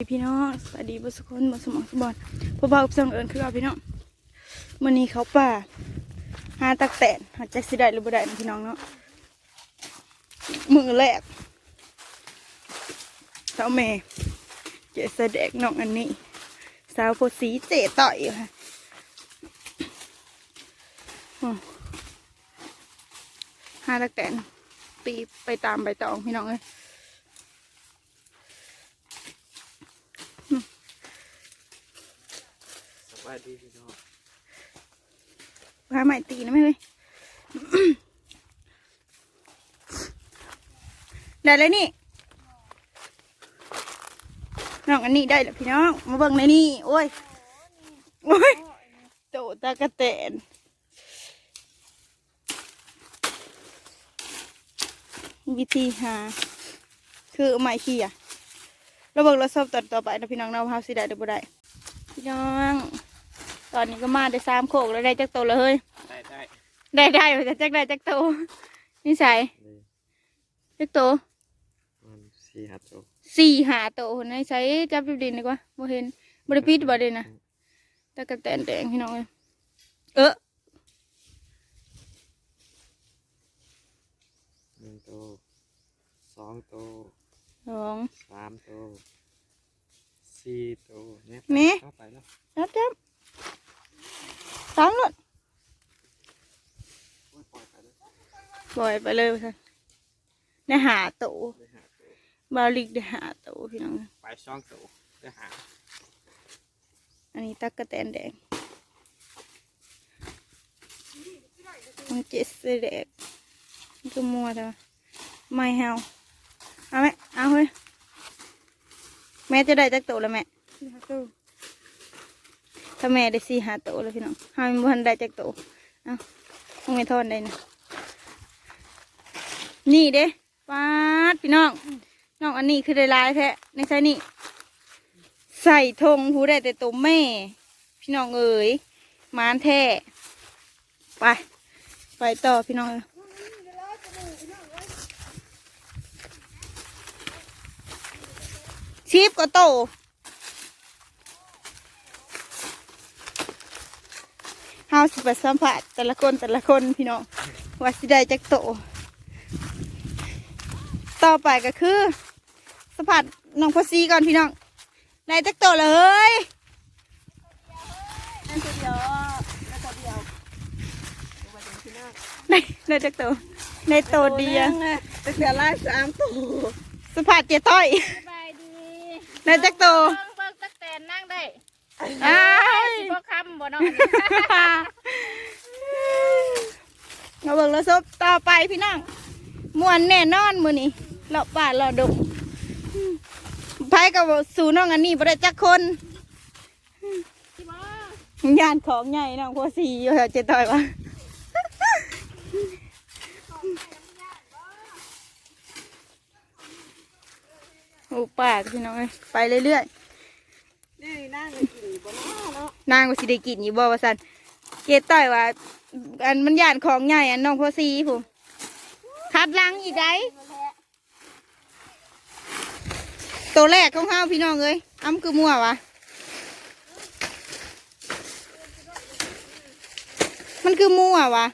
พี่น้องสวัสดีบุษคนบุษมองสมบอนพวกเบาสังเอิญคือเอาพี่น้องมื่อนี้เขาป่าหาตักแตนหาแจ็คสิได้หรือบ่ได้นพี่น้องเนาะมือแรกเจ้าแม่เจสแดกน้องอันนี้สาวโพสีเจต่อยค่ะหาตักแตนตีไปตามใบตองพี่น้องเอ้ย วัสดีพี่น้องพาใหม่ตีนะไม่เลยได้แล้วนี่น้องอันนี้ได้แล้วพี่น้อง มาเบิ่งในนี่โอ้ยโอ้ยโตตากระแตนวิธีหา คือไม้ขี้อะเราเบิ่งเราสอบตอนต่อไปนะพี่น้องเราเฮาสิได้หรือบ่ได้พี่น้อง ตอนนี้ก็มาได้สามโขกแล้วได้จักโตแล้วเฮ้ย ได้ได้ได้ได้จะจักได้จักโตนี่ใส่เลยจักโตมันสี่หัดโตสี่หาโตคนนี้ใช้จับดูดินดีกว่าบ่เห็นบ่ได้ปิดบ่ได้นะตะกะแตนแดงพี่น้องเอ้ยเออหนึ่งโตสองโตสองสามโตสี่โตเนี่ยแม่เข้าไปแล้วจับจับ สามเลยโอ้ยปล่อยไปแล้วปล่อยไปเลยค่ะได้หาโตได้หาโตบาลิกได้หาโตพี่น้องไปช่องโตได้หา อันนี้ตะกะแตนแดงมันเจ็ดเสแดกมันก็มัวแต่ว่าไม่เฮาเอาไหมเอาเฮ้ยแม่จะได้จักโตแล้วแม่ ถ้าแม่ได้สี่หาโตแล้วพี่น้องห้ามีพันได้จักโตเอาต้องไม่ทอนได้นะนี่เด้ปาดพี่น้องน้องอันนี้คือได้ลายแท้ในใช่นี่ใส่ธงผู้ได้แต่ตัวแม่ พี่น้องเอ๋ยมานแท้ไป ไปต่อพี่น้องชีพก็โต เฮาสิไปสัมผัสแต่ละคนแต่ละคนพี่น้องว่าสิได้จักโต ต่อไปก็คือสัมผัสน้องพอซีก่อนพี่น้องได้จักโตเลยนั่นตัวเดียวนั่นตัวเดียวเอาไว้ตรงที่หน้าได้ได้จักโตได้โตเดียวตัวเดียวไล่สามตัวสภาพเจต้อยสบายดีได้จักโตเบิ่งเบิ่งตักแตนนั่งได้อ้ายสิบ่คำ บ่เนาะมาเบิ่งแล้วซบต่อไปพี่น้องมวนแน่นอนมือนี้เลาะป่าเลาะดงไพ่กับสู่น้องอันนี้บ่ได้จักคนสิบ่ยานของใหญ่น้องพอสีอยู่แถวเจต้อยวะโอ้ป่าพี่น้องเอ้ยไปเรื่อยๆ นี่นั่งกินบนหน้าเนาะนางก็สิได้กินอยู่บ่ว่าซั่นเกต้อยว่า อันมันย่านของใหญ่อันน้องพ่อซีผมคัดลังอีกได้ตัวแรกของเฮาพี่น้องเอ้ยอ้ำคือมั่ววะมันคือมั่ววะ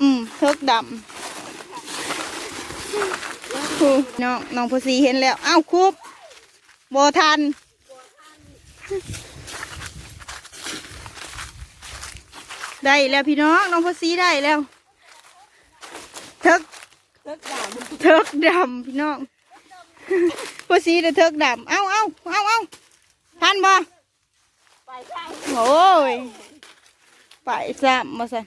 อืมเทิกดำน้องน้องพ่อซีเห็นแล้วอ้าวคุบ บทัน ได้แล้วพี่น้อง น้องพอซีได้แล้วเทิกเลิกด่ามันเทิกดำพี่น้องพอซีได้เทิกดำ เอาเอาเอาเอาทันบ่ไปข้าโอ้ย ไปซ้ำมาสั่น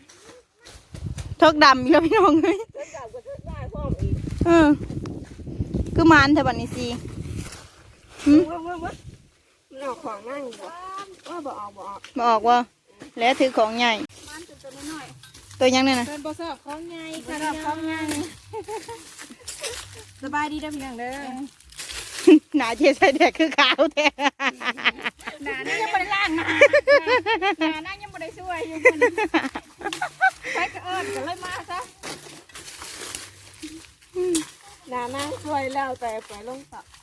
เทิกดำอีกแล้วพี่น้องเฮ้ยเลิกด่าก็เลิกได้พ่อมอีกเออคือมานแถวบันนี้ซี มึงมึงมึงมึงมันเอาของนั่งบ่ว่าบ่เอาบ่เอามาออกว่าแล้วถือของใหญ่ มันตัวตัวน้อยตัวยังเนี่ยนะๆเป็นบ่ชอบของใหญ่สค่ะบายของยังสบายดีเด้อพี่น้องเด้อหนาเจ๊ใส่แดกคือขาวแท้หนานั่งยังบ่ได้ล้างหน้าหนานั่งยังบ่ได้ช่วยอยู่คนไปก็เอิ้นก็เลยมาซะในนานั่งช่วยแล้วแต่ไปลงตับยกเขาต่อ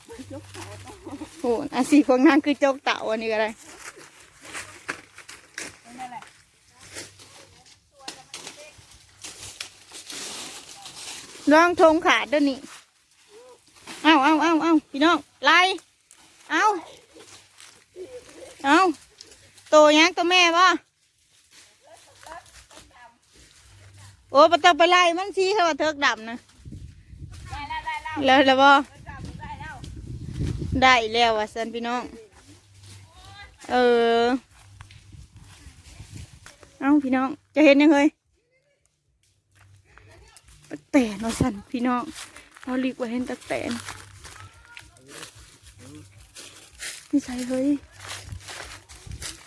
โอ้อาสีพวกนั้นคือโจกเต่าอันนี้ก็ได้ลองทงขาดเด้วยวนี่ เอาเอาเอาเอาพี่น้อง ไล่ เอาเอาโตยังตัวแม่ป่ะโอ้ปะต้องไปไล่มันชี้เขาว่าเทิกดำนะแล้วแล้วบ่ ได้แล้วว่ะสันพี่น้อง เออ เอ้าพี่น้อง จะเห็นยังไงตักแตนว่าสันพี่น้องเราลีกว่าเห็นตักแตนนี่ใส่เฮ้ย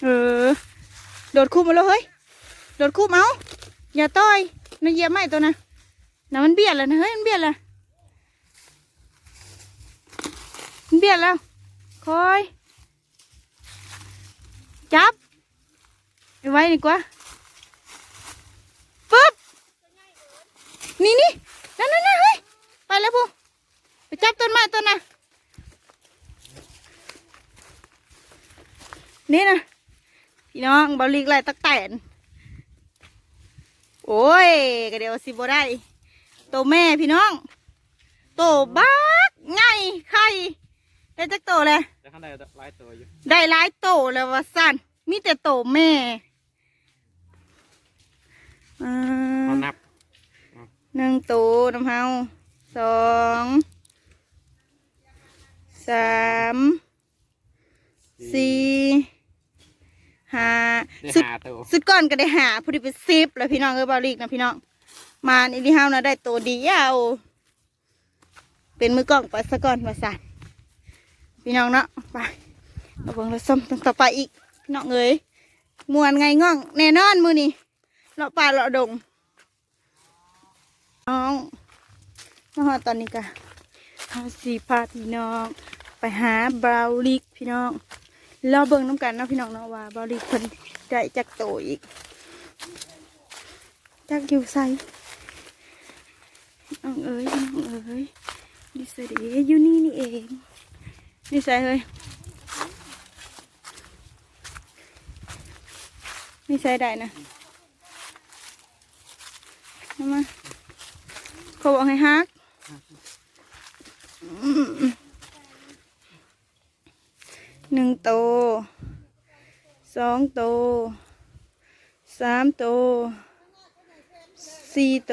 เออ โดดคู่มาแล้วเฮ้ย โดดคู่มาเอาอย่าต้อยน่าเหยียบไม่ตัวนะน่ะมันเบียดแล้วนะเฮ้ย มันเบียดแล้ว มัน เบียดแล้วคอย จับเอาไว้ดีกว่าปึ๊บนี่นี่นั่นนั่นเฮ้ยไปแล้วพูไปจับต้นไม้ต้นน่ะนี่นะพี่น้องเบาลีกไรตักแตนโอ้ยก็เดี๋ยวสิบได้โตแม่พี่น้อง โตบักไงไข่ ได้จักโตเลย แต่ข้างในหลายตัวอยู่ได้หลายโตแล้วว่าสั้นมีแต่โตแม่อ่ามานับหนึ่งโตน้ำเฮาสองสามสี่ห้าได้สุดหาตัวสุดก่อนก็ได้หาพอดีเป็นสิบแล้วพี่น้องเออบาลีกนะพี่น้อง มาอีลิเฮานะได้โตดียาวเป็นมือกล้องไปซะก่อนมาสั่น พี่น้องเนาะไปเอาเบิ่งแล้วส้มต้องต่อไปอีกพี่น้องเอ้ยมวนไงง่องแน่นอนมือนี่เลาะป่าเลาะดงน้องมาฮอตอนนี้กะเขาสีพาพี่น้อง ไปหาบราวลิกพี่น้องรอเบิ่งน้ำกันเนาะพี่น้องเนาะว่าบราวลิกเพิ่นได้จักโตอีกจักอยู่ใส่น้องเอ้ยน้องเอ้ยดิสเดีอยู่นี่นี่เอง นี่ใส่เฮ้ยไม่ใช่ได้นะมาเขาบอกให้ฮักหนึ่งโตสองโตสามโตสี่โต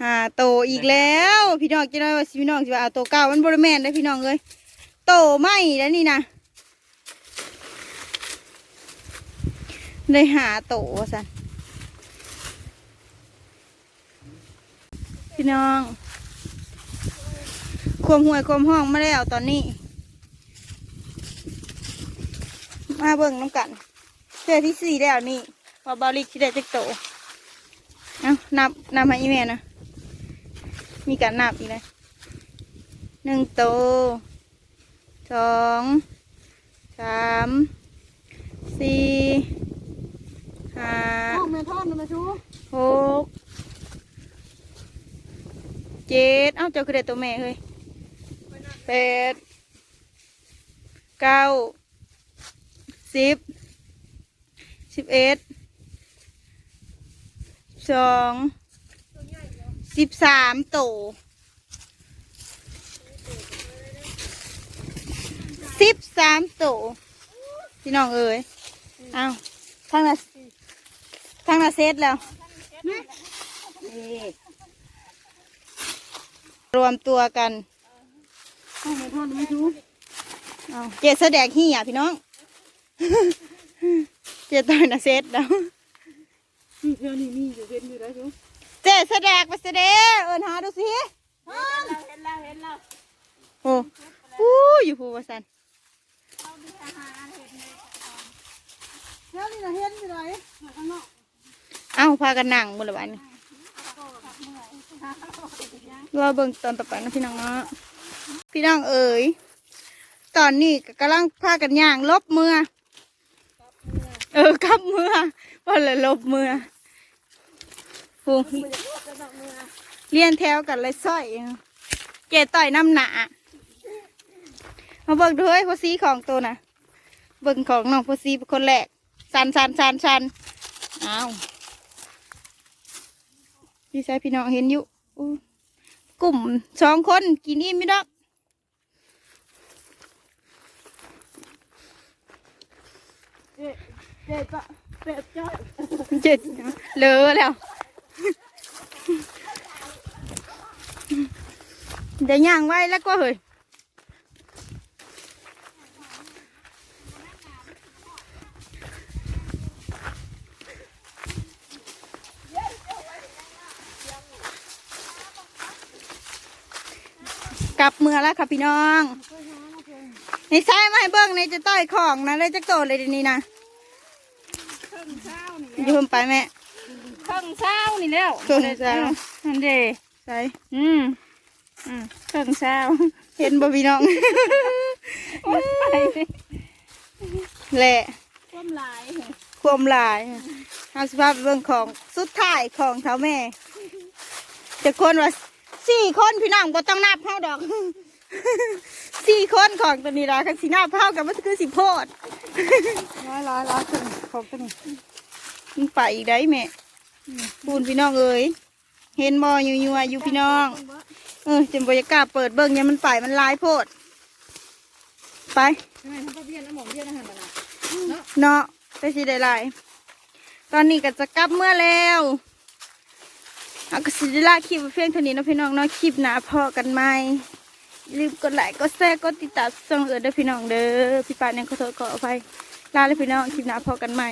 หาโตอีกแล้ว พี่น้องจะได้ว่าสิพี่น้องจะว่าเอาโตเก่ามันบริแมนได้พี่น้องเลยโตไม่แล้วนี่นะได้หาโตสันพี่น้องควมห่วยควมห้องไม่ได้เอาตอนนี้ มาเบิ่งน้ำกันเสื้อที่สี่แล้วนี่พอบอลิกที่ได้จักโต เอานับนับให้อีแม่นะ มีการนับอีกเลยหนึ่งโตสองสามสี่ห้าห้อแม่ทอดม่ชูหกเจ็ดเอ้าเจ้าคือเด็ตัวแม่เฮ้ยแปดเก้าสิบสิบเอ็ดสอง สิบสามโตสิบสามโตพี่น้องเอ๋ยเอาทางละทางละเซตแล้วรวมตัวกันเอาเจดแสดงเหี่ยพี่น้อง เจดตอยนะเซตแล้วเพื่อนนี่มีอยู่เห็นอยู่แล้วชู เจดแสดงไปแสดงเอินหาดูสิเห็นแล้วเห็นแล้วโอ้อู้อยู่ภูวสันแล้วนี่นะเห็นอยู่ไหนข้างนอกเอ้าพากันนั่งบนระบายนี่ว่าเบิ่งตอนต่อไปนะพี่น้องเนาะพี่น้องเอ๋ยตอนนี้ก็กำลังพากันย่างลบเมือเออกลับเมือว่าเลยลบเมือ โอ้เรียนแถวกันเลยสร้อยเกต่อยน้ำหนามาเบิ่งดูเฮ้ยพอซีของตัวน่ะ เบิ่งของน้องพอซีเป็นคนแรกสันสันสันสันอ้าวพี่ชายพี่น้องเห็นอยู่อู้กลุ่มสองคนกินอิ่มไม่ดอกเด็ดปะเป็ดจ้อยเจ็ดเลอะแล้ว เดี๋ยวย่างไว้แล้วก็เฮ้ยกลับเมืองแล้วค่ะพี่น้องในใช้มาให้เบิ้งในจะต้อยของนะเลยจะโกรธเลยเดี๋ยวนี้นะเครื่องเช้านี่อยืมไปแม่เครื่องเช้านี่แล้วเครื่องเช้านั่นเด้ใส่อืมอืม เครื่องเช้าเห็นบ่พี่น้องโอ๊ยไปแหละความหลายความหลายเอาสภาพเรื่องของสุดท้ายของเท้าแม่จะคนว่าสี่คนพี่น้องบ่ต้องนับเท่าดอกสี่คนของตัวนี้ละคันสีนับเท่ากับมันคือสิโพดร้อยร้อยร้อยขึ้นของตัวนี้มันไปอีกได้แม่ปูนพี่น้องเอ้ยเห็นบ่อยู่อยู่อยู่พี่น้อง เออจนบรรยากล้าเปิดเบิ่งเนี่ยมันไปมันลายโพด ไปทำไมทำป้าเบี้ยนน้ำหมองเบี้ยนอาหารมาละเนาะไปสิได้ลาย ตอนนี้ก็จะกลับเมื่อแล้วเอาก็สิได้ลาคลิปเพียงเท่านี้นะพี่น้องเนาะคลิปหนาพอกันไหมลืมกดไลค์กดแชร์กดติดตามช่องเอิร์ดด้วยพี่น้องเด้อพี่ปานยังขอโทษขออภัยลาเลยพี่น้องคลิปหนาพอกันใหม่